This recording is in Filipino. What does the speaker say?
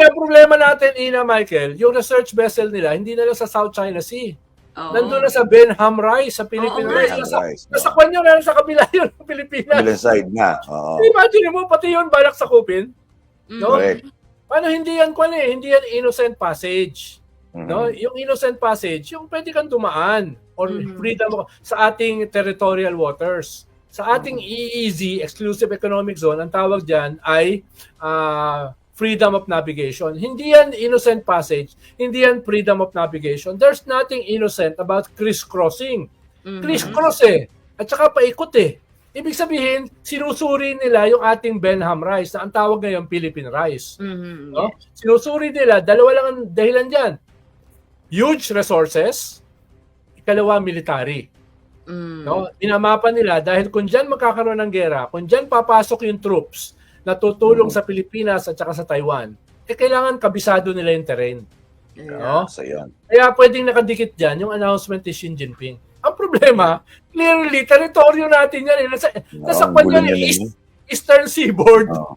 Ang problema natin, Ina Michael, yung research vessel nila, hindi na lang sa South China Sea. Oo. Nandun na sa Benham Rice, sa Rice. nga, Nasa, Rice, nasa kwan yun, nasa kabila yun, ng Pilipinas. Kabilang side na. Oo. Imagine mo, pati yun balak sa kupin. Mm. No? Correct. Paano hindi yan kwan eh, hindi yan innocent passage. Mhm. No, yung innocent passage, yung pwede kang dumaan or Mhm. freedom sa ating territorial waters. Sa ating EEZ, Exclusive Economic Zone, ang tawag diyan ay ah, freedom of navigation. Hindi yan innocent passage, hindi yan freedom of navigation. There's nothing innocent about crisscrossing. Mhm. Crisscross eh. At saka paikot eh. Ibig sabihin, sinusuri nila yung ating Benham rice na ang tawag ngayon Philippine rice. Mhm. No? Sinusuri nila, dalawa lang ang dahilan dyan. Huge resources, ikalawa military. Mm. No? Minamapa nila dahil kung dyan magkakaroon ng gera, kung dyan papasok yung troops na tutulong sa Pilipinas at saka sa Taiwan, eh kailangan kabisado nila yung terrain. No? So, yun. Kaya pwedeng nakadikit dyan yung announcement ni Xi Jinping. Ang problema, clearly, teritoryo natin yan. Eh. Nasa, nasa Oo, kwan yan, eh, East-. Eastern Seaboard. Oo.